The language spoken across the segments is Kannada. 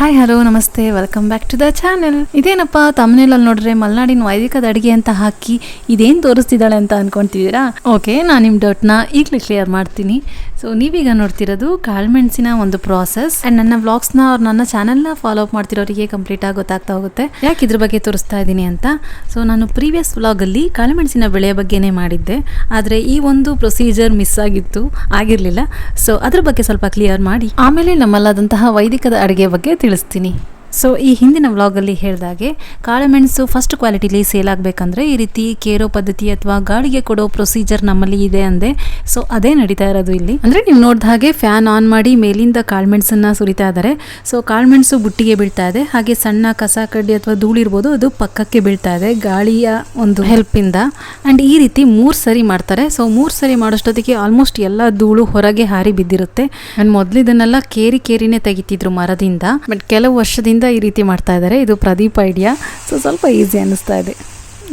ಹಾಯ್ ಹಲೋ ನಮಸ್ತೆ. Welcome back to the channel ಇದೇನಪ್ಪ ತಮ್ಮನೇಲಲ್ಲಿ ನೋಡ್ರೆ ಮಲ್ನಾಡಿನ ವೈದಿಕದ ಅಡುಗೆ ಅಂತ ಹಾಕಿ ಇದೇನು ತೋರಿಸ್ತಿದ್ದಾಳೆ ಅಂತ ಅನ್ಕೊಂತಿದ್ದೀರಾ ಓಕೆ ನಾನು ನಿಮ್ಮ ಡೌಟ್ನ ಈಗಲೇ ಕ್ಲಿಯರ್ ಮಾಡ್ತೀನಿ. ಸೊ ನೀವೀಗ ನೋಡ್ತಿರೋದು ಕಾಳುಮೆಣಸಿನ ಒಂದು ಪ್ರಾಸೆಸ್ ಆ್ಯಂಡ್ ನನ್ನ ವ್ಲಾಗ್ಸ್ನ ಅವ್ರು ನನ್ನ ಚಾನೆಲ್ನ ಫಾಲೋ ಅಪ್ ಮಾಡ್ತಿರೋರಿಗೆ ಕಂಪ್ಲೀಟಾಗಿ ಗೊತ್ತಾಗ್ತಾ ಹೋಗುತ್ತೆ. ಯಾಕೆ ಇದ್ರ ಬಗ್ಗೆ ತೋರಿಸ್ತಾ ಇದ್ದೀನಿ ಅಂತ? ಸೊ ನಾನು ಪ್ರೀವಿಯಸ್ ವ್ಲಾಗಲ್ಲಿ ಕಾಳುಮೆಣಸಿನ ಬೆಳೆಯ ಬಗ್ಗೆನೇ ಮಾಡಿದ್ದೆ. ಆದರೆ ಈ ಒಂದು ಪ್ರೊಸೀಜರ್ ಮಿಸ್ ಆಗಿತ್ತು, ಆಗಿರಲಿಲ್ಲ. ಸೊ ಅದ್ರ ಬಗ್ಗೆ ಸ್ವಲ್ಪ ಕ್ಲಿಯರ್ ಮಾಡಿ. ಆಮೇಲೆ ನಮ್ಮಲ್ಲಾದಂತಹ ವೈದಿಕದ ಅಡುಗೆ ಬಗ್ಗೆ فلسطيني. ಸೊ ಈ ಹಿಂದಿನ ವ್ಲಾಗಲ್ಲಿ ಹೇಳಿದಾಗೆ ಕಾಳುಮೆಣಸು ಫಸ್ಟ್ ಕ್ವಾಲಿಟಿಲಿ ಸೇಲ್ ಆಗಬೇಕಂದ್ರೆ ಈ ರೀತಿ ಕೇರೋ ಪದ್ಧತಿ ಅಥವಾ ಗಾಳಿಗೆ ಕೊಡೋ ಪ್ರೊಸೀಜರ್ ನಮ್ಮಲ್ಲಿ ಇದೆ ಅಂದೆ. ಸೊ ಅದೇ ನಡೀತಾ ಇರೋದು ಇಲ್ಲಿ. ಅಂದರೆ ನೀವು ನೋಡಿದ ಹಾಗೆ ಫ್ಯಾನ್ ಆನ್ ಮಾಡಿ ಮೇಲಿಂದ ಕಾಳುಮೆಣಸನ್ನು ಸುರಿತಾ ಇದ್ದಾರೆ ಸೊ ಕಾಳುಮೆಣಸು ಬುಟ್ಟಿಗೆ ಬೀಳ್ತಾ ಇದೆ. ಹಾಗೆ ಸಣ್ಣ ಕಸ, ಕಡ್ಡಿ ಅಥವಾ ಧೂಳಿರ್ಬೋದು ಅದು ಪಕ್ಕಕ್ಕೆ ಬೀಳ್ತಾ ಇದೆ ಗಾಳಿಯ ಒಂದು ಹೆಲ್ಪಿಂದ ಆ್ಯಂಡ್ ಈ ರೀತಿ ಮೂರು ಸರಿ ಮಾಡ್ತಾರೆ. ಸೊ ಮೂರು ಸರಿ ಮಾಡೋಷ್ಟೊತ್ತಿಗೆ ಆಲ್ಮೋಸ್ಟ್ ಎಲ್ಲ ಧೂಳು ಹೊರಗೆ ಹಾರಿ ಬಿದ್ದಿರುತ್ತೆ. ಆ್ಯಂಡ್ ಮೊದಲು ಇದನ್ನೆಲ್ಲ ಕೇರಿ ಕೇರಿನೇ ತೆಗಿತಿದ್ರು ಮರದಿಂದ. ಬಟ್ ಕೆಲವು ವರ್ಷದಿಂದ ಈ ರೀತಿ ಮಾಡ್ತಾ ಇದ್ದಾರೆ. ಇದು ಪ್ರದೀಪ್ ಐಡಿಯಾ. ಸೊ ಸ್ವಲ್ಪ ಈಸಿ ಅನ್ನಿಸ್ತಾ ಇದೆ.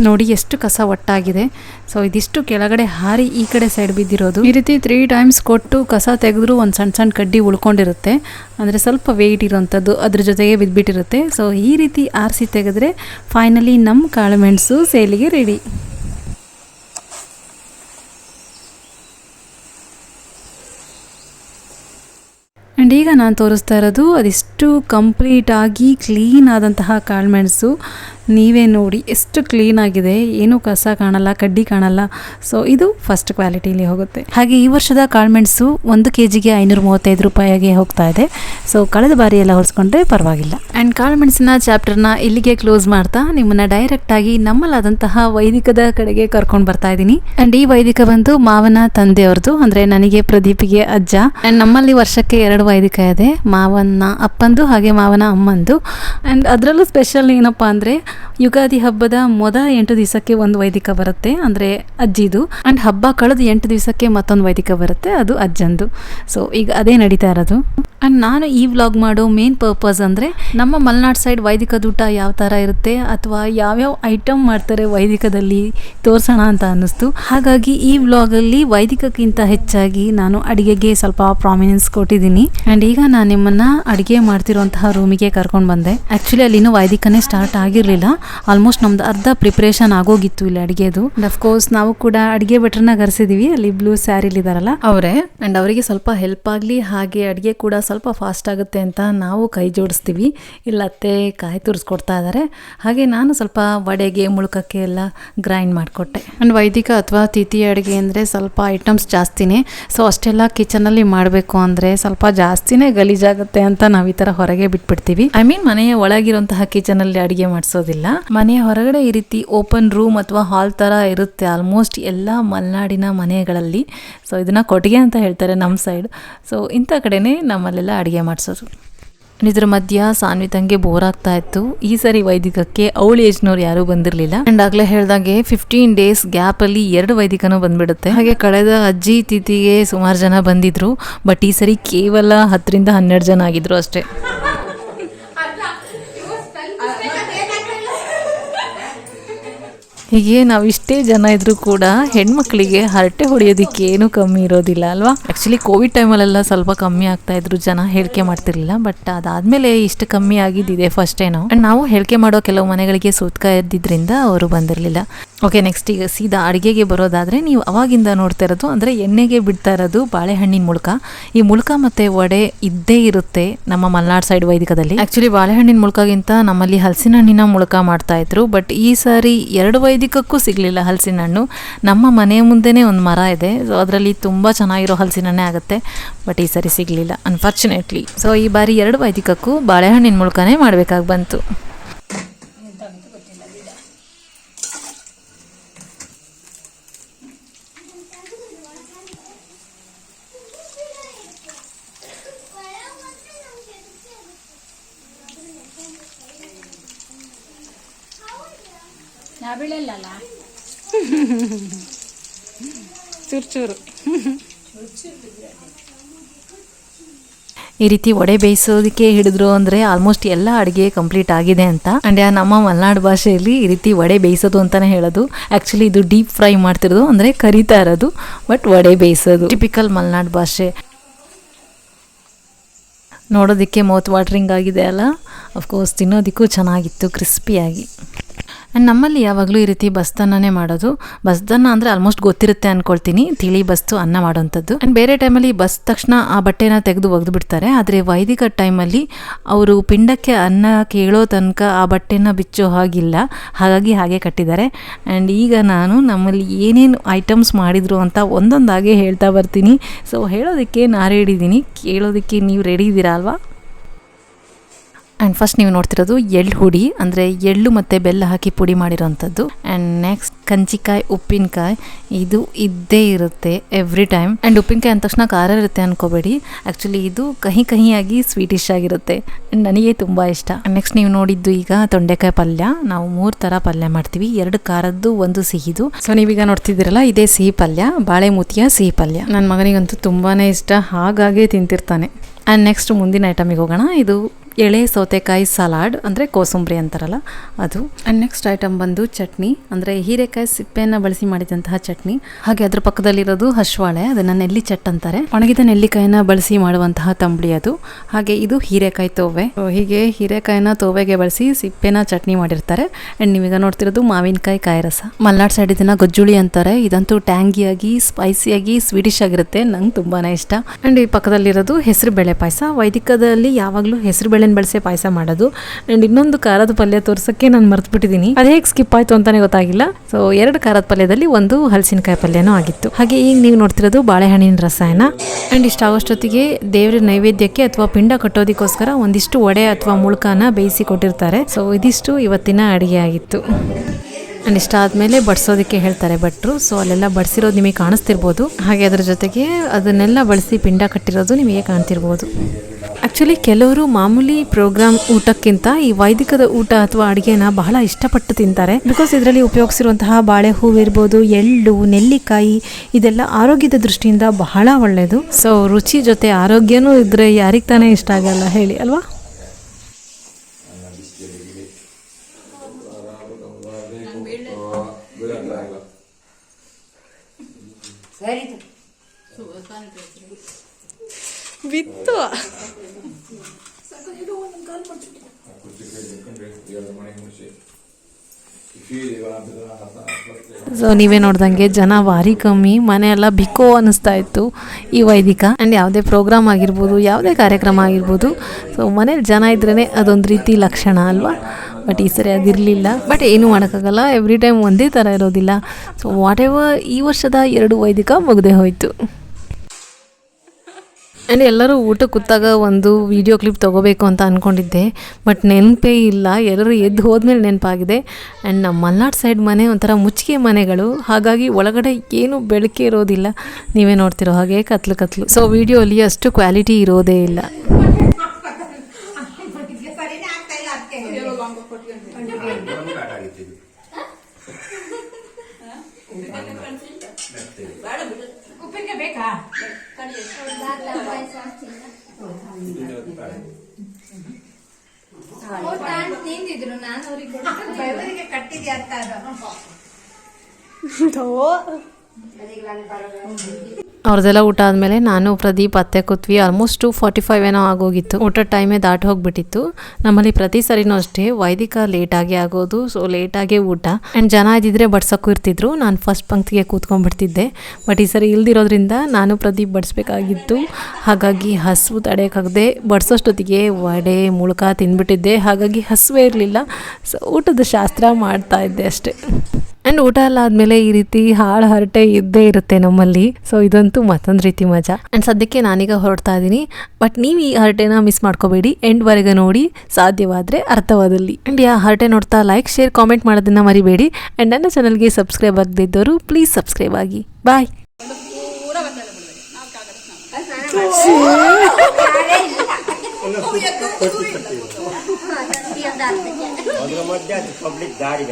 ನೋಡಿ ಎಷ್ಟು ಕಸ ಒಟ್ಟಾಗಿದೆ. ಸೊ ಇದಿಷ್ಟು ಕೆಳಗಡೆ ಹಾರಿ ಈ ಕಡೆ ಸೈಡ್ ಬಿದ್ದಿರೋದು. ಈ ರೀತಿ ತ್ರೀ ಟೈಮ್ಸ್ ಕೊಟ್ಟು ಕಸ ತೆಗೆದ್ರು ಒಂದು ಸಣ್ಣ ಸಣ್ಣ ಕಡ್ಡಿ ಉಳ್ಕೊಂಡಿರುತ್ತೆ. ಅಂದರೆ ಸ್ವಲ್ಪ ವೆಯ್ಟ್ ಇರೋವಂಥದ್ದು ಅದ್ರ ಜೊತೆಗೆ ಬಿದ್ದುಬಿಟ್ಟಿರುತ್ತೆ ಸೊ ಈ ರೀತಿ ಆರಿಸಿ ತೆಗೆದ್ರೆ ಫೈನಲಿ ನಮ್ಮ ಕಾಳುಮೆಣಸು ಸೇಲಿಗೆ ರೆಡಿ ಆ್ಯಂಡ್ ಈಗ ನಾನು ತೋರಿಸ್ತಾ ಇರೋದು ಅದಿಷ್ಟು ಕಂಪ್ಲೀಟಾಗಿ ಕ್ಲೀನ್ ಆದಂತಹ ಕಾಳುಮೆಣಸು ನೀವೇ ನೋಡಿ ಎಷ್ಟು ಕ್ಲೀನ್ ಆಗಿದೆ. ಏನೂ ಕಸ ಕಾಣಲ್ಲ, ಕಡ್ಡಿ ಕಾಣಲ್ಲ. ಸೊ ಇದು ಫಸ್ಟ್ ಕ್ವಾಲಿಟಿಲಿ ಹೋಗುತ್ತೆ. ಹಾಗೆ ಈ ವರ್ಷದ ಕಾಳುಮೆಣಸು ಒಂದು ಕೆ ಜಿಗೆ ಐನೂರ ಮೂವತ್ತೈದು ರೂಪಾಯಿಗೆ ಹೋಗ್ತಾ ಇದೆ. ಸೊ ಕಳೆದ ಬಾರಿ ಎಲ್ಲ ಹೊಲಿಸ್ಕೊಂಡ್ರೆ ಪರವಾಗಿಲ್ಲ. ಆ್ಯಂಡ್ ಕಾಳುಮೆಣಸಿನ ಚಾಪ್ಟರ್ನ ಇಲ್ಲಿಗೆ ಕ್ಲೋಸ್ ಮಾಡ್ತಾ ನಿಮ್ಮನ್ನು ಡೈರೆಕ್ಟಾಗಿ ನಮ್ಮಲ್ಲಾದಂತಹ ವೈದಿಕದ ಕಡೆಗೆ ಕರ್ಕೊಂಡು ಬರ್ತಾ ಇದ್ದೀನಿ. ಆ್ಯಂಡ್ ಈ ವೈದಿಕ ಬಂದು ಮಾವನ ತಂದೆಯವ್ರದ್ದು ಅಂದರೆ ನನಗೆ ಪ್ರದೀಪಿಗೆ ಅಜ್ಜ. ಆ್ಯಂಡ್ ನಮ್ಮಲ್ಲಿ ವರ್ಷಕ್ಕೆ ಎರಡು ವೈದಿಕ ಇದೆ ಮಾವನ ಅಪ್ಪಂದು ಹಾಗೆ ಮಾವನ ಅಮ್ಮಂದು. ಆ್ಯಂಡ್ ಅದರಲ್ಲೂ ಸ್ಪೆಷಲ್ ಏನಪ್ಪ ಅಂದರೆ, ಯುಗಾದಿ ಹಬ್ಬದ ಮೊದಲ ಎಂಟು ದಿವಸಕ್ಕೆ ಒಂದು ವೈದಿಕ ಬರುತ್ತೆ, ಅಂದರೆ ಅಜ್ಜಿದು. ಆ್ಯಂಡ್ ಹಬ್ಬ ಕಳೆದು ಎಂಟು ದಿವಸಕ್ಕೆ ಮತ್ತೊಂದು ವೈದಿಕ ಬರುತ್ತೆ, ಅದು ಅಜ್ಜಂದು. ಸೊ ಈಗ ಅದೇ ನಡೀತಾ ಇರೋದು. ಆ್ಯಂಡ್ ನಾನು ಈ ವ್ಲಾಗ್ ಮಾಡೋ ಮೇನ್ ಪರ್ಪಸ್ ಅಂದರೆ ನಮ್ಮ ಮಲೆನಾಡು ಸೈಡ್ ವೈದಿಕ ಊಟ ಯಾವ ಥರ ಇರುತ್ತೆ ಅಥವಾ ಯಾವ್ಯಾವ ಐಟಮ್ ಮಾಡ್ತಾರೆ ವೈದಿಕದಲ್ಲಿ ತೋರಿಸೋಣ ಅಂತ ಅನ್ನಿಸ್ತು. ಹಾಗಾಗಿ ಈ ವ್ಲಾಗಲ್ಲಿ ವೈದಿಕಕ್ಕಿಂತ ಹೆಚ್ಚಾಗಿ ನಾನು ಅಡುಗೆಗೆ ಸ್ವಲ್ಪ ಪ್ರಾಮಿನೆನ್ಸ್ ಕೊಟ್ಟಿದ್ದೀನಿ. ಆ್ಯಂಡ್ ಈಗ ನಾನು ನಿಮ್ಮನ್ನು ಅಡುಗೆ ಮಾಡ್ತಿರುವಂತಹ ರೂಮಿಗೆ ಕರ್ಕೊಂಡು ಬಂದೆ. ಆ್ಯಕ್ಚುಲಿ ಅಲ್ಲಿ ಇನ್ನೂ ವೈದಿಕನೇ ಸ್ಟಾರ್ಟ್ ಆಗಿರಲಿಲ್ಲ. ಆಲ್ಮೋಸ್ಟ್ ನಮ್ದು ಅರ್ಧ ಪ್ರಿಪ್ರೇಷನ್ ಆಗೋಗಿತ್ತು ಇಲ್ಲಿ ಅಡುಗೆದು. ಅಫ್ಕೋರ್ಸ್ ನಾವು ಕೂಡ ಅಡುಗೆ ಭಟ್ರನ್ನ ಕರೆಸಿದ್ದೀವಿ ಅಲ್ಲಿ ಬ್ಲೂ ಸ್ಯಾರಿಲಿ ಇದಾರಲ್ಲ. ಅವರೇ ಆ್ಯಂಡ್ ಅವರಿಗೆ ಸ್ವಲ್ಪ ಹೆಲ್ಪ್ ಆಗಲಿ, ಹಾಗೆ ಅಡುಗೆ ಕೂಡ ಸ್ವಲ್ಪ ಫಾಸ್ಟ್ ಆಗುತ್ತೆ ಅಂತ ನಾವು ಕೈ ಜೋಡಿಸ್ತೀವಿ. ಇಲ್ಲ ಅತ್ತೆ ಕಾಯಿ ತುರಿಸ್ಕೊಡ್ತಾ ಇದ್ದಾರೆ ಹಾಗೆ ನಾನು ಸ್ವಲ್ಪ ವಡೆಗೆ ಮುಳುಕಕ್ಕೆ ಎಲ್ಲ ಗ್ರೈಂಡ್ ಮಾಡಿಕೊಟ್ಟೆ. ಆ್ಯಂಡ್ ವೈದಿಕ ಅಥವಾ ತಿಥಿ ಅಡುಗೆ ಅಂದರೆ ಸ್ವಲ್ಪ ಐಟಮ್ಸ್ ಜಾಸ್ತಿನೇ. ಸೊ ಅಷ್ಟೆಲ್ಲ ಕಿಚನಲ್ಲಿ ಮಾಡಬೇಕು ಅಂದರೆ ಸ್ವಲ್ಪ ಜಾಸ್ತಿನೇ ಗಲೀಜಾಗುತ್ತೆ ಅಂತ ನಾವು ಈ ಥರ ಹೊರಗೆ ಬಿಟ್ಬಿಡ್ತೀವಿ. ಐ ಮೀನ್ ಮನೆಯ ಒಳಗಿರುವಂತಹ ಕಿಚನಲ್ಲಿ ಅಡುಗೆ ಮಾಡಿಸೋದಿಲ್ಲ. ಮನೆಯ ಹೊರಗಡೆ ಈ ರೀತಿ ಓಪನ್ ರೂಮ್ ಅಥವಾ ಹಾಲ್ ಥರ ಇರುತ್ತೆ ಆಲ್ಮೋಸ್ಟ್ ಎಲ್ಲ ಮಲೆನಾಡಿನ ಮನೆಗಳಲ್ಲಿ. ಸೊ ಇದನ್ನು ಕೊಟ್ಟಿಗೆ ಅಂತ ಹೇಳ್ತಾರೆ ನಮ್ಮ ಸೈಡ್ ಸೊ ಇಂಥ ಕಡೆನೇ ನಮ್ಮಲ್ಲೆಲ್ಲ ಅಡುಗೆ ಮಾಡಿಸೋದು. ಇದ್ರ ಮಧ್ಯ ಸಾನ್ವಿ ತಂಗೆ ಬೋರ್ ಆಗ್ತಾ ಇತ್ತು. ಈ ಸರಿ ವೈದಿಕಕ್ಕೆ ಅವಳ ಏಜ್ನವ್ರು ಯಾರು ಬಂದಿರಲಿಲ್ಲ. ಅಂಡ್ ಆಗ್ಲೇ ಹೇಳ್ದಂಗೆ ಫಿಫ್ಟೀನ್ ಡೇಸ್ ಗ್ಯಾಪ್ ಅಲ್ಲಿ ಎರಡು ವೈದಿಕನೂ ಬಂದ್ಬಿಡುತ್ತೆ. ಹಾಗೆ ಕಳೆದ ಅಜ್ಜಿ, ತಿಥಿಗೆ ಸುಮಾರು ಜನ ಬಂದಿದ್ರು. ಬಟ್ ಈ ಸರಿ ಕೇವಲ ಹತ್ತರಿಂದ ಹನ್ನೆರಡು ಜನ ಆಗಿದ್ರು ಅಷ್ಟೇ. ಹೀಗೆ ನಾವು ಇಷ್ಟೇ ಜನ ಇದ್ದರೂ ಕೂಡ ಹೆಣ್ಮಕ್ಳಿಗೆ ಹರಟೆ ಹೊಡೆಯೋದಕ್ಕೆ ಏನು ಕಮ್ಮಿ ಇರೋದಿಲ್ಲ, ಅಲ್ವಾ? ಆ್ಯಕ್ಚುಲಿ ಕೋವಿಡ್ ಟೈಮಲ್ಲೆಲ್ಲ ಸ್ವಲ್ಪ ಕಮ್ಮಿ ಆಗ್ತಾ ಇದ್ರು, ಜನ ಹೇಳಿಕೆ ಮಾಡ್ತಿರ್ಲಿಲ್ಲ ಬಟ್ ಅದಾದಮೇಲೆ ಇಷ್ಟು ಕಮ್ಮಿ ಆಗಿದ್ದಿದೆ ಫಸ್ಟ್ ಏನೋ ನಾವು ಹೇಳಿಕೆ ಮಾಡೋ ಕೆಲವು ಮನೆಗಳಿಗೆ ಸೂತ್ಕ ಇದ್ದಿದ್ರಿಂದ ಅವರು ಬಂದಿರಲಿಲ್ಲ. ಓಕೆ ನೆಕ್ಸ್ಟ್ ಈಗ ಸೀದಾ ಅಡುಗೆಗೆ ಬರೋದಾದರೆ ನೀವು ಅವಾಗಿಂದ ನೋಡ್ತಾ ಇರೋದು ಅಂದರೆ ಎಣ್ಣೆಗೆ ಬಿಡ್ತಾ ಇರೋದು ಬಾಳೆಹಣ್ಣಿನ ಮುಳ್ಕ. ಈ ಮುಳ್ಕ ಮತ್ತು ವಡೆ ಇದ್ದೇ ಇರುತ್ತೆ ನಮ್ಮ ಮಲ್ನಾಡ್ ಸೈಡ್ ವೈದಿಕದಲ್ಲಿ. ಆ್ಯಕ್ಚುಲಿ ಬಾಳೆಹಣ್ಣಿನ ಮುಳ್ಕಗಿಂತ ನಮ್ಮಲ್ಲಿ ಹಲಸಿನ ಹಣ್ಣಿನ ಮುಳ್ಕ ಮಾಡ್ತಾ ಇದ್ರು. ಬಟ್ ಈ ಸಾರಿ ಎರಡು ವೈದಿಕಕ್ಕೂ ಸಿಗಲಿಲ್ಲ ಹಲಸಿನ ಹಣ್ಣು ನಮ್ಮ ಮನೆ ಮುಂದೆನೇ ಒಂದು ಮರ ಇದೆ. ಸೊ ಅದರಲ್ಲಿ ತುಂಬ ಚೆನ್ನಾಗಿರೋ ಹಲಸಿನ ಹಣ್ಣೆ ಆಗುತ್ತೆ. ಬಟ್ ಈ ಸಾರಿ ಸಿಗಲಿಲ್ಲ ಅನ್ಫಾರ್ಚುನೇಟ್ಲಿ ಸೊ ಈ ಬಾರಿ ಎರಡು ವೈದಿಕಕ್ಕೂ ಬಾಳೆಹಣ್ಣಿನ ಮುಳ್ಕನೇ ಮಾಡಬೇಕಾಗಿ ಬಂತು. ಬೀಳಲ್ಲಲ್ಲ ಚೂರು ಚೂರು ಈ ರೀತಿ ವಡೆ ಬೇಯಿಸೋದಕ್ಕೆ ಹಿಡಿದ್ರು ಅಂದರೆ ಆಲ್ಮೋಸ್ಟ್ ಎಲ್ಲ ಅಡುಗೆ ಕಂಪ್ಲೀಟ್ ಆಗಿದೆ ಅಂತ. ಆ್ಯಂಡ್ ನಮ್ಮ ಮಲೆನಾಡು ಭಾಷೆಯಲ್ಲಿ ಈ ರೀತಿ ವಡೆ ಬೇಯಿಸೋದು ಅಂತಲೇ ಹೇಳೋದು. ಆ್ಯಕ್ಚುಲಿ ಇದು ಡೀಪ್ ಫ್ರೈ ಮಾಡ್ತಿರೋದು ಅಂದರೆ ಕರಿತಾ ಇರೋದು ಬಟ್ ವಡೆ ಬೇಯಿಸೋದು. ಟಿಪಿಕಲ್ ಮಲೆನಾಡು ಭಾಷೆ. ನೋಡೋದಕ್ಕೆ ಮೌತ್ ವಾಟ್ರಿಂಗ್ ಆಗಿದೆ ಅಲ್ಲ? ಅಫ್ಕೋರ್ಸ್ ತಿನ್ನೋದಕ್ಕೂ ಚೆನ್ನಾಗಿತ್ತು ಕ್ರಿಸ್ಪಿಯಾಗಿ ಆ್ಯಂಡ್ ನಮ್ಮಲ್ಲಿ ಯಾವಾಗಲೂ ಈ ರೀತಿ ಬಸ್ತನ್ನೇ ಮಾಡೋದು. ಬಸ್ದನ್ನ ಅಂದರೆ ಆಲ್ಮೋಸ್ಟ್ ಗೊತ್ತಿರುತ್ತೆ ಅಂದ್ಕೊಳ್ತೀನಿ ತಿಳಿ ಬಸ್ತು ಅನ್ನ ಮಾಡೋವಂಥದ್ದು ಆ್ಯಂಡ್ ಬೇರೆ ಟೈಮಲ್ಲಿ ಬಸ್ ತಕ್ಷಣ ಆ ಬಟ್ಟೆನ ತೆಗೆದು ಒಗೆದು ಬಿಡ್ತಾರೆ. ಆದರೆ ವೈದಿಕ ಟೈಮಲ್ಲಿ ಅವರು ಪಿಂಡಕ್ಕೆ ಅನ್ನ ಕೇಳೋ ತನಕ ಆ ಬಟ್ಟೆನ ಬಿಚ್ಚೋ ಹಾಗಿಲ್ಲ. ಹಾಗಾಗಿ ಹಾಗೆ ಕಟ್ಟಿದ್ದಾರೆ. ಆ್ಯಂಡ್ ಈಗ ನಾನು ನಮ್ಮಲ್ಲಿ ಏನೇನು ಐಟಮ್ಸ್ ಮಾಡಿದರು ಅಂತ ಒಂದೊಂದಾಗೆ ಹೇಳ್ತಾ ಬರ್ತೀನಿ. ಸೊ ಹೇಳೋದಕ್ಕೆ ನಾ ರೆಡಿ ಇದ್ದೀನಿ. ಕೇಳೋದಕ್ಕೆ ನೀವು ರೆಡಿ ಇದ್ದೀರಾ ಅಲ್ವಾ? ಆ್ಯಂಡ್ ಫಸ್ಟ್ ನೀವು ನೋಡ್ತಿರೋದು ಎಳ್ಳು ಹುಡಿ, ಅಂದರೆ ಎಳ್ಳು ಮತ್ತು ಬೆಲ್ಲ ಹಾಕಿ ಪುಡಿ ಮಾಡಿರೋಂಥದ್ದು. ಆ್ಯಂಡ್ ನೆಕ್ಸ್ಟ್ ಕಂಚಿಕಾಯಿ, ಉಪ್ಪಿನಕಾಯಿ, ಇದು ಇದ್ದೇ ಇರುತ್ತೆ ಎವ್ರಿ ಟೈಮ್ ಆ್ಯಂಡ್ ಉಪ್ಪಿನಕಾಯಿ ಅಂದ ತಕ್ಷಣ ಖಾರ ಇರುತ್ತೆ ಅನ್ಕೋಬೇಡಿ. ಆ್ಯಕ್ಚುಲಿ ಇದು ಕಹಿ ಕಹಿಯಾಗಿ ಸ್ವೀಟಿಶ್ ಆಗಿರುತ್ತೆ. ನನಗೆ ತುಂಬ ಇಷ್ಟ. ನೆಕ್ಸ್ಟ್ ನೀವು ನೋಡಿದ್ದು ಈಗ ತೊಂಡೆಕಾಯಿ ಪಲ್ಯ. ನಾವು ಮೂರು ಥರ ಪಲ್ಯ ಮಾಡ್ತೀವಿ. ಎರಡು ಖಾರದ್ದು, ಒಂದು ಸಿಹಿದು. ಸೊ ನೀವೀಗ ನೋಡ್ತಿದ್ದೀರಲ್ಲ, ಇದೇ ಸಿಹಿ ಪಲ್ಯ ಬಾಳೆ ಮೂತಿಯ ಸಿಹಿ ಪಲ್ಯ. ನನ್ನ ಮಗನಿಗಂತೂ ತುಂಬಾ ಇಷ್ಟ. ಹಾಗಾಗೇ ತಿಂತಿರ್ತಾನೆ. ಆ್ಯಂಡ್ ನೆಕ್ಸ್ಟ್ ಮುಂದಿನ ಐಟಮಿಗೆ ಹೋಗೋಣ. ಇದು ಎಳೆ ಸೌತೆಕಾಯಿ ಸಲಾಡ್ ಅಂದರೆ ಕೋಸಂಬರಿ ಅಂತಾರಲ್ಲ, ಅದು. ಆ್ಯಂಡ್ ನೆಕ್ಸ್ಟ್ ಐಟಮ್ ಬಂದು ಚಟ್ನಿ, ಅಂದರೆ ಹೀರೆಕಾಯಿ ಸಿಪ್ಪೆಯನ್ನು ಬಳಸಿ ಮಾಡಿದಂತಹ ಚಟ್ನಿ. ಹಾಗೆ ಅದರ ಪಕ್ಕದಲ್ಲಿರೋದು ಹಶ್ವಾಳೆ, ಅದನ್ನು ನೆಲ್ಲಿ ಚಟ್ ಅಂತಾರೆ. ಒಣಗಿದ ನೆಲ್ಲಿಕಾಯಿನ ಬಳಸಿ ಮಾಡುವಂತಹ ತಂಬಳಿ ಅದು. ಹಾಗೆ ಇದು ಹೀರೆಕಾಯಿ ತೋವೆ. ಹೀಗೆ ಹೀರೆಕಾಯಿನ ತೋವೆಗೆ ಬಳಸಿ ಸಿಪ್ಪೆನ ಚಟ್ನಿ ಮಾಡಿರ್ತಾರೆ. ಆ್ಯಂಡ್ ನೀವೀಗ ನೋಡ್ತಿರೋದು ಮಾವಿನಕಾಯಿ ಕಾಯಿ ರಸ. ಮಲ್ನಾಡ್ ಸೈಡ್ ಇದನ್ನು ಗೊಜ್ಜುಳಿ ಅಂತಾರೆ. ಇದಂತೂ ಟ್ಯಾಂಗಿಯಾಗಿ ಸ್ಪೈಸಿಯಾಗಿ ಸ್ವೀಡಿಶ್ ಆಗಿರುತ್ತೆ. ನಂಗೆ ತುಂಬಾ ಇಷ್ಟ. ಆ್ಯಂಡ್ ಈ ಪಕ್ಕದಲ್ಲಿರೋದು ಹೆಸರು ಬೇಳೆ ಪಾಯಸ. ವೈದಿಕದಲ್ಲಿ ಯಾವಾಗಲೂ ಹೆಸರು ಬೇಳೆನ ಬಳಸಿ ಪಾಯಸ ಮಾಡೋದು. ಆ್ಯಂಡ್ ಇನ್ನೊಂದು ಖಾರದ ಪಲ್ಯ ತೋರ್ಸಕ್ಕೆ ನಾನು ಮರ್ತ್ಬಿಟ್ಟಿದ್ದೀನಿ ಅದು ಹೇಗೆ ಸ್ಕಿಪ್ ಆಯ್ತು ಅಂತಾನೆ ಗೊತ್ತಾಗಿಲ್ಲ. ಸೊ ಎರಡು ಖಾರದ ಪಲ್ಯದಲ್ಲಿ ಒಂದು ಹಲಸಿನಕಾಯಿ ಪಲ್ಯನೂ ಆಗಿತ್ತು. ಹಾಗೆ ಈಗ ನೀವು ನೋಡ್ತಿರೋದು ಬಾಳೆಹಣ್ಣಿನ ರಸಾಯನ. ಆ್ಯಂಡ್ ಇಷ್ಟ ಆಗೋಷ್ಟೊತ್ತಿಗೆ ದೇವ್ರ ನೈವೇದ್ಯಕ್ಕೆ ಅಥವಾ ಪಿಂಡ ಕಟ್ಟೋದಕ್ಕೋಸ್ಕರ ಒಂದಿಷ್ಟು ವಡೆ ಅಥವಾ ಮುಳ್ಕನ ಬೇಯಿಸಿ ಕೊಟ್ಟಿರ್ತಾರೆ. ಸೊ ಇದಿಷ್ಟು ಇವತ್ತಿನ ಅಡುಗೆ ಆಗಿತ್ತು. ಆ್ಯಂಡ್ ಇಷ್ಟ ಆದಮೇಲೆ ಬಡಿಸೋದಕ್ಕೆ ಹೇಳ್ತಾರೆ ಭಟ್ರು. ಸೊ ಅಲ್ಲೆಲ್ಲ ಬಡಿಸಿರೋದು ನಿಮಗೆ ಕಾಣಿಸ್ತಿರ್ಬೋದು. ಹಾಗೆ ಅದರ ಜೊತೆಗೆ ಅದನ್ನೆಲ್ಲ ಬಳಸಿ ಪಿಂಡ ಕಟ್ಟಿರೋದು ನಿಮಗೆ ಕಾಣ್ತಿರ್ಬೋದು. ಆ್ಯಕ್ಚುಲಿ ಕೆಲವರು ಮಾಮೂಲಿ ಪ್ರೋಗ್ರಾಮ್ ಊಟಕ್ಕಿಂತ ಈ ವೈದಿಕದ ಊಟ ಅಥವಾ ಅಡುಗೆನ ಬಹಳ ಇಷ್ಟಪಟ್ಟು ತಿಂತಾರೆ. ಬಿಕಾಸ್ ಇದರಲ್ಲಿ ಉಪಯೋಗಿಸಿರುವಂತಹ ಬಾಳೆ ಹೂವಿರ್ಬೋದು ಎಳ್ಳು, ನೆಲ್ಲಿಕಾಯಿ, ಇದೆಲ್ಲ ಆರೋಗ್ಯದ ದೃಷ್ಟಿಯಿಂದ ಬಹಳ ಒಳ್ಳೆಯದು. ಸೊ ರುಚಿ ಜೊತೆ ಆರೋಗ್ಯನೂ ಇದ್ರೆ ಯಾರಿಗೆ ತಾನೇ ಇಷ್ಟ ಆಗಲ್ಲ ಹೇಳಿ, ಅಲ್ವಾ? ಬಿತ್ತು. ಸೊ ನೀವೇ ನೋಡ್ದಂಗೆ ಜನ ಭಾರಿ ಕಮ್ಮಿ, ಮನೆ ಎಲ್ಲ ಬಿಕೋ ಅನ್ನಿಸ್ತಾ ಇತ್ತು ಈ ವೈದಿಕ. ಆ್ಯಂಡ್ ಯಾವುದೇ ಪ್ರೋಗ್ರಾಮ್ ಆಗಿರ್ಬೋದು, ಯಾವುದೇ ಕಾರ್ಯಕ್ರಮ ಆಗಿರ್ಬೋದು ಸೊ ಮನೇಲಿ ಜನ ಇದ್ರೇ ಅದೊಂದು ರೀತಿ ಲಕ್ಷಣ ಅಲ್ವಾ? ಬಟ್ ಈ ಸರಿ ಅದಿರಲಿಲ್ಲ. ಬಟ್ ಏನೂ ಮಾಡೋಕ್ಕಾಗಲ್ಲ. ಎವ್ರಿ ಟೈಮ್ ಒಂದೇ ಥರ ಇರೋದಿಲ್ಲ. ಸೊ ವಾಟ್ ಎವರ್ ಈ ವರ್ಷದ ಎರಡು ವೈದಿಕ ಮುಗ್ದೇ ಹೋಯಿತು. ಆ್ಯಂಡ್ ಎಲ್ಲರೂ ಊಟ ಕೂತಾಗ ಒಂದು ವಿಡಿಯೋ ಕ್ಲಿಪ್ ತೊಗೋಬೇಕು ಅಂತ ಅಂದ್ಕೊಂಡಿದ್ದೆ ಬಟ್ ನೆನಪೇ ಇಲ್ಲ. ಎಲ್ಲರೂ ಎದ್ದು ಹೋದ್ಮೇಲೆ ನೆನಪಾಗಿದೆ. ಆ್ಯಂಡ್ ನಮ್ಮ ಮಲ್ನಾಡ್ ಸೈಡ್ ಮನೆ ಒಂಥರ ಮುಚ್ಚಿಗೆ ಮನೆಗಳು. ಹಾಗಾಗಿ ಒಳಗಡೆ ಏನು ಬೆಳಕೆ ಇರೋದಿಲ್ಲ. ನೀವೇ ನೋಡ್ತಿರೋ ಹಾಗೆ ಕತ್ಲು ಕತ್ಲು. ಸೊ ಅಲ್ಲಿ ಅಷ್ಟು ಕ್ವಾಲಿಟಿ ಇರೋದೇ ಇಲ್ಲ. ಕಟ್ಟಿದ್ಯಾ ಅಂತ ಅವ್ರದ್ದೆಲ್ಲ ಊಟ ಆದಮೇಲೆ ನಾನು, ಪ್ರದೀಪ್, ಅತ್ತೆ, ಕೂತ್ವಿ ಆಲ್ಮೋಸ್ಟ್ ಟು ಫಾರ್ಟಿ ಫೈವ್ ಏನೋ ಆಗೋಗಿತ್ತು. ಊಟದ ಟೈಮೇ ದಾಟಿ ಹೋಗಿಬಿಟ್ಟಿತ್ತು. ನಮ್ಮಲ್ಲಿ ಪ್ರತಿ ಸರಿನೂ ಅಷ್ಟೇ, ವೈದಿಕ ಲೇಟಾಗಿ ಆಗೋದು ಸೊ ಲೇಟಾಗೇ ಊಟ. ಆ್ಯಂಡ್ ಜನ ಇದ್ದಿದ್ರೆ ಬಡ್ಸೋಕ್ಕೂ ಇರ್ತಿದ್ರು. ನಾನು ಫಸ್ಟ್ ಪಂಕ್ತಿಗೆ ಕೂತ್ಕೊಂಡ್ಬಿಡ್ತಿದ್ದೆ. ಬಟ್ ಈ ಸರಿ ಇಲ್ದಿರೋದ್ರಿಂದ ನಾನು, ಪ್ರದೀಪ್ ಬಡಿಸ್ಬೇಕಾಗಿತ್ತು. ಹಾಗಾಗಿ ಹಸು ತಡೆಯೋಕ್ಕಾಗದೆ ಬಡಿಸೋಷ್ಟೊತ್ತಿಗೆ ವಡೆ, ಮುಳುಕ ತಿಂದ್ಬಿಟ್ಟಿದ್ದೆ ಹಾಗಾಗಿ ಹಸುವೇ ಇರಲಿಲ್ಲ. ಸೊ ಊಟದ ಶಾಸ್ತ್ರ ಮಾಡ್ತಾ ಇದ್ದೆ ಅಷ್ಟೇ. ಆ್ಯಂಡ್ ಊಟ ಎಲ್ಲ ಆದಮೇಲೆ ಈ ರೀತಿ ಹಾಳು ಹರಟೆ ಇದ್ದೇ ಇರುತ್ತೆ ನಮ್ಮಲ್ಲಿ. ಸೊ ಇದಂತೂ ಮತ್ತೊಂದು ರೀತಿ ಮಜಾ. ಆ್ಯಂಡ್ ಸದ್ಯಕ್ಕೆ ನಾನೀಗ ಹೊರಡ್ತಾ ಇದ್ದೀನಿ ಬಟ್ ನೀವು ಈ ಹರಟೆನ ಮಿಸ್ ಮಾಡ್ಕೋಬೇಡಿ. ಎಂಡ್ವರೆಗೆ ನೋಡಿ. ಸಾಧ್ಯವಾದರೆ ಅರ್ಥವಾದಲ್ಲಿ. ಆ್ಯಂಡ್ ಯಾ ಹರಟೆ ನೋಡ್ತಾ ಲೈಕ್ ಶೇರ್ ಕಾಮೆಂಟ್ ಮಾಡೋದನ್ನು ಮರಿಬೇಡಿ. ಆ್ಯಂಡ್ ನನ್ನ ಚಾನಲ್ಗೆ ಸಬ್ಸ್ಕ್ರೈಬ್ ಆಗದಿದ್ದವರು ಪ್ಲೀಸ್ ಸಬ್ಸ್ಕ್ರೈಬ್ ಆಗಿ. ಬಾಯ್ ಅದ್ರ ಮಧ್ಯೆ ಅದು ಪಬ್ಲಿಕ್ ದಾರಿ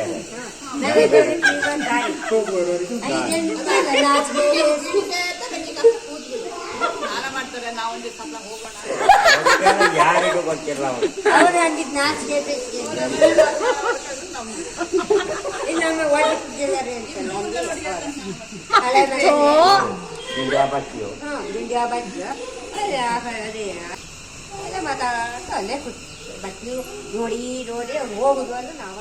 ಯಾರಿಗೂ ಗೊತ್ತಿಲ್ಲ ಅವನು ಅಂದಿದ್ ನಾಚಿಕೆ ಇನ್ನೊಮ್ಮೆ ಒಳ್ಳೆ ಅದೇ ಎಲ್ಲ ಮಾತಾಡ್ತಾ ಅಲ್ಲೇ ಕೂತ್ ಬಟ್ ನೀವು ನೋಡಿ ನೋಡಿ ಹೋಗುದು ಅಂದ್ರೆ ನಾವ